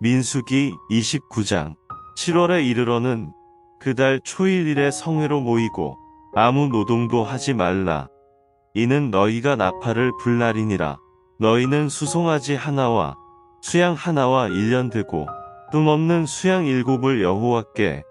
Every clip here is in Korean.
민수기 29장 7월에 이르러는 그달 초일일에 성회로 모이고 아무 노동도 하지 말라. 이는 너희가 나팔을 불 날이니라. 너희는 수송아지 하나와 수양 하나와 일년되고 뜸없는 수양 일곱을 여호와께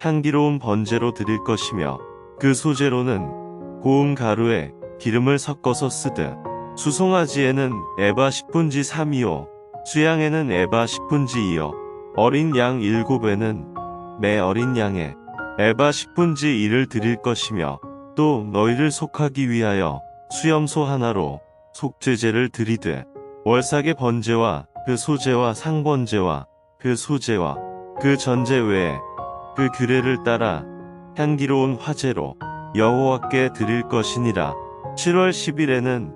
향기로운 번제로 드릴 것이며 그 소재로는 고운 가루에 기름을 섞어서 쓰되 수송아지에는 에바 10분지 3이요 수양에는 에바 10분지 2요. 어린 양 일곱에는 매 어린 양에 에바 10분지 1을 드릴 것이며 또 너희를 속하기 위하여 수염소 하나로 속죄제를 드리되 월삭의 번제와 그 소제와 상번제와 그 소제와 그 전제 외에 그 규례를 따라 향기로운 화제로 여호와께 드릴 것이니라. 7월 10일에는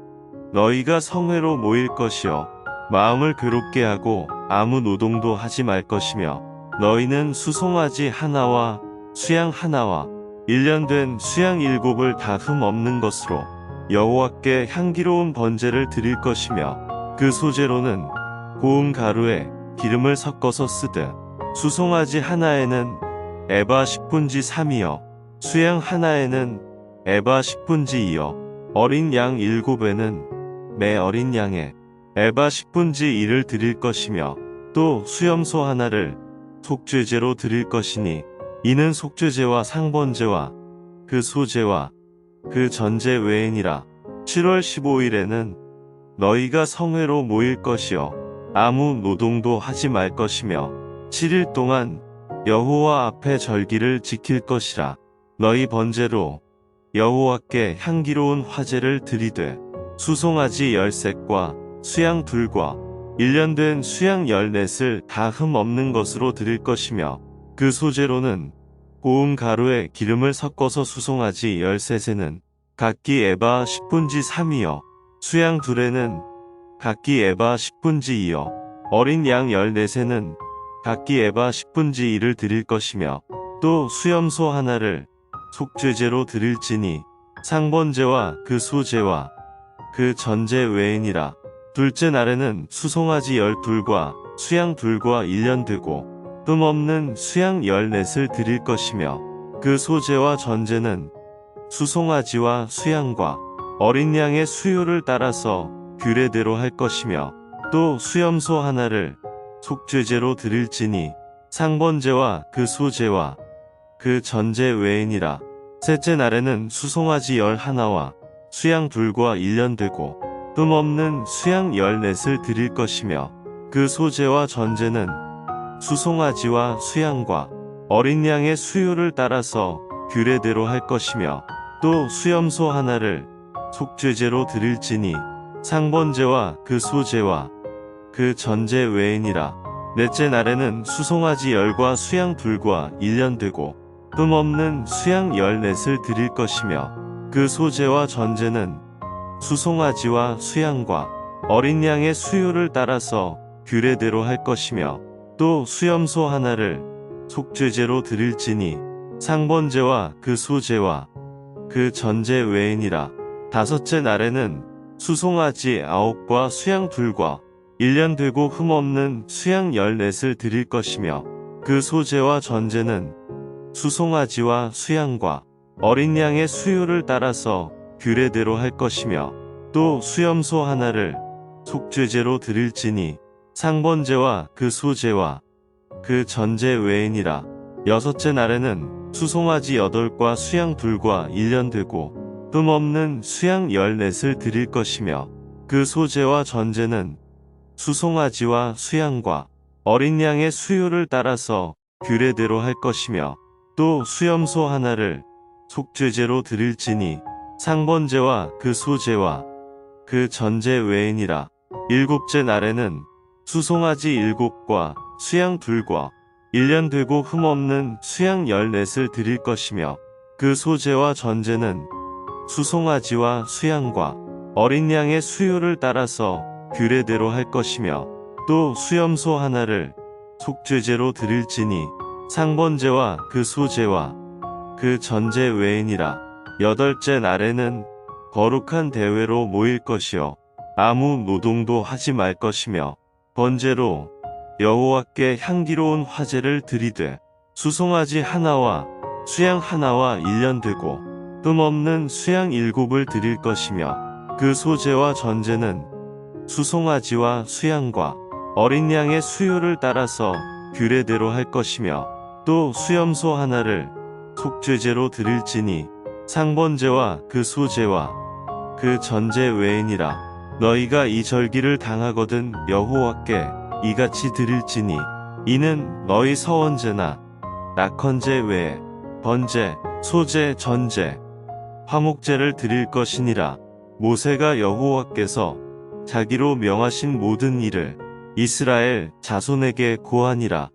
너희가 성회로 모일 것이요 마음을 괴롭게 하고 아무 노동도 하지 말 것이며 너희는 수송아지 하나와 수양 하나와 1년 된 수양 일곱을 다 흠 없는 것으로 여호와께 향기로운 번제를 드릴 것이며 그 소재로는 고운 가루에 기름을 섞어서 쓰되 수송아지 하나에는 에바 10분지 3이요 수양 하나에는 에바 10분지 2요 어린 양 일곱에는 매 어린 양에 에바 10분지 1을 드릴 것이며 또 수염소 하나를 속죄제로 드릴 것이니 이는 속죄제와 상번제와 그 소제와 그 전제 외에니라. 7월 15일에는 너희가 성회로 모일 것이요 아무 노동도 하지 말 것이며 7일 동안 여호와 앞에 절기를 지킬 것이라. 너희 번제로 여호와께 향기로운 화제를 드리되 수송아지 열셋과 수양 둘과 1년 된 수양 열넷을 다 흠 없는 것으로 드릴 것이며 그 소재로는 고운 가루에 기름을 섞어서 수송아지 열셋에는 각기 에바 10분지 3이요 수양 둘에는 각기 에바 10분지 2요 어린 양 열넷에는 각기 에바 10분지 1을 드릴 것이며 또 수염소 하나를 속죄제로 드릴지니 상번제와 그 소제와 그 전제 외에니라 둘째 날에는 수송아지 열둘과 수양 둘과 일년 되고 뜸없는 수양 열넷을 드릴 것이며 그 소제와 전제는 수송아지와 수양과 어린 양의 수요를 따라서 규례대로 할 것이며 또 수염소 하나를 속죄제로 드릴지니 상번제와 그 소제와 그 전제 외에니라. 셋째 날에는 수송아지 열 하나와 수양 둘과 일년 되고 뜸없는 수양 열넷을 드릴 것이며 그 소제와 전제는 수송아지와 수양과 어린 양의 수요를 따라서 규례대로 할 것이며 또 수염소 하나를 속죄제로 드릴지니 상번제와 그 소제와 그 전제 외에니라. 넷째 날에는 수송아지 열과 수양 둘과 일년 되고 뜸없는 수양 열넷을 드릴 것이며 그 소제와 전제는 수송아지와 수양과 어린 양의 수요를 따라서 규례대로 할 것이며 또 수염소 하나를 속죄제로 드릴지니 상번제와 그 소제와 그 전제 외에니라. 다섯째 날에는 수송아지 아홉과 수양 둘과 일년 되고 흠없는 수양 열넷을 드릴 것이며 그 소제와 전제는 수송아지와 수양과 어린 양의 수요를 따라서 규례대로 할 것이며 또 수염소 하나를 속죄제로 드릴지니 상번제와 그 소제와 그 전제 외에니라. 여섯째 날에는 수송아지 여덟과 수양 둘과 일년 되고 뜸없는 수양 열넷을 드릴 것이며 그 소제와 전제는 수송아지와 수양과 어린 양의 수요를 따라서 규례대로 할 것이며 또 수염소 하나를 속죄제로 드릴지니 상번제와 그 소제와 그 전제 외에니라. 일곱째 날에는 수송아지 일곱과 수양 둘과 일년 되고 흠없는 수양 열넷을 드릴 것이며 그 소제와 전제는 수송아지와 수양과 어린 양의 수요를 따라서 규례대로 할 것이며 또 수염소 하나를 속죄제로 드릴지니 상번제와 그 소제와 그 전제 외에니라 여덟째 날에는 거룩한 대회로 모일 것이요. 아무 노동도 하지 말 것이며 번제로 여호와께 향기로운 화제를 드리되 수송아지 하나와 수양 하나와 일련되고 뜸없는 수양 일곱을 드릴 것이며 그 소재와 전제는 수송아지와 수양과 어린 양의 수요를 따라서 규례대로 할 것이며 또 수염소 하나를 속죄제로 드릴지니 상번제와 그 소제와 그 전제 외이니라 너희가 이 절기를 당하거든 여호와께 이같이 드릴지니 이는 너희 서원제나 낙헌제 외에 번제, 소제, 전제, 화목제를 드릴 것이니라. 모세가 여호와께서 자기로 명하신 모든 일을 이스라엘 자손에게 고하니라